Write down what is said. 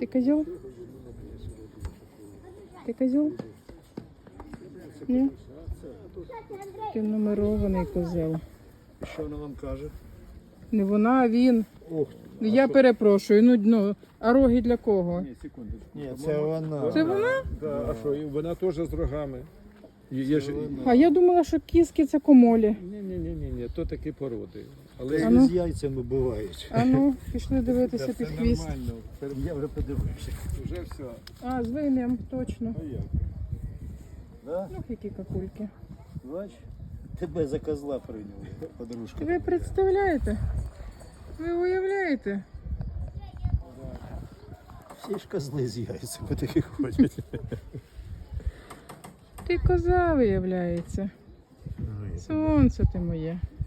Ти козел? Ти козел? Ні? Ти нумерований козел. Що вона вам каже? Не вона, а він. Ох, Ну, Я перепрошую, ну, ну, а роги для кого? ні, секундочку. Ні, це вона. Це вона? Да, а що, і вона теж з рогами. Є, є ж... А я думала, що кіски це комолі. Ні, ні, ні, ні, ні, то такі породи. А Але ну. З яйцями бувають. А ну, пішли дивитися під хвіст. нормально. Я вже подивився. Вже все. А, з вим'ям, точно. А як? Да? Ну, які какульки. Бач, тебе за козла прийняли, подружка. Ви представляєте? Ви уявляєте? Всі ж козли з яйцями такі ходять. Ти коза, виявляється. Сонце ти моє.